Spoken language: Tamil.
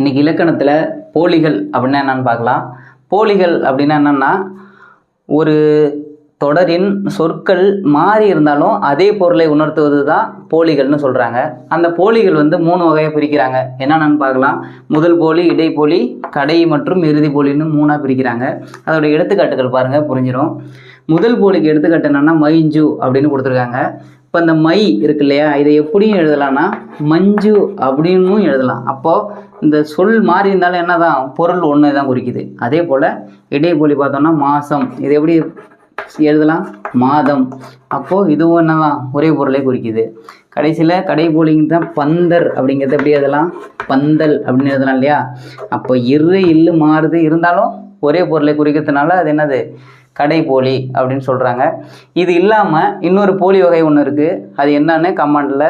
இன்றைக்கி இலக்கணத்தில் போலிகள் அப்படின்னா என்னென்னு பார்க்கலாம். போலிகள் அப்படின்னா என்னென்னா ஒரு தொடரின் சொற்கள் மாறி இருந்தாலும் அதே பொருளை உணர்த்துவது தான் போலிகள்னு சொல்கிறாங்க அந்த போலிகள் வந்து மூணு வகையாக பிரிக்கிறாங்க. என்னென்னு பார்க்கலாம். முதல் போலி இடைப்போலி கடை மற்றும் இறுதி போலின்னு மூணாக பிரிக்கிறாங்க. அதோட எடுத்துக்காட்டுகள் பாருங்கள் புரிஞ்சிடும் முதல் போலிக்கு எடுத்துக்காட்டு என்னென்னா மைஞ்சு அப்படின்னு கொடுத்துருக்காங்க. இப்போ இந்த மை இருக்கு இல்லையா? இதை எப்படியும் எழுதலாம்னா மஞ்சு அப்படின்னும் எழுதலாம். அப்போது இந்த சொல் மாறி இருந்தாலும் என்ன தான் பொருள் ஒன்று தான் குறிக்குது. அதே போல் இடைப்போலி பார்த்தோம்னா மாதம் இது எப்படி எழுதலாம்? மாதம். அப்போது இதுவும் என்னதான்? ஒரே பொருளை குறிக்குது. கடைசியில் கடைபோலிங்க தான் பந்தர் அப்படிங்கிறது எப்படி எழுதலாம்? பந்தல் அப்படின்னு எழுதலாம் இல்லையா? அப்போ இரு இல்லு மாறுது. இருந்தாலும் ஒரே பொருளை குறிக்கிறதுனால அது என்னது? கடை போலி அப்படின்னு சொல்கிறாங்க இது இல்லாமல் இன்னொரு போலி வகை ஒன்று இருக்குது அது என்னன்னு கமெண்டில்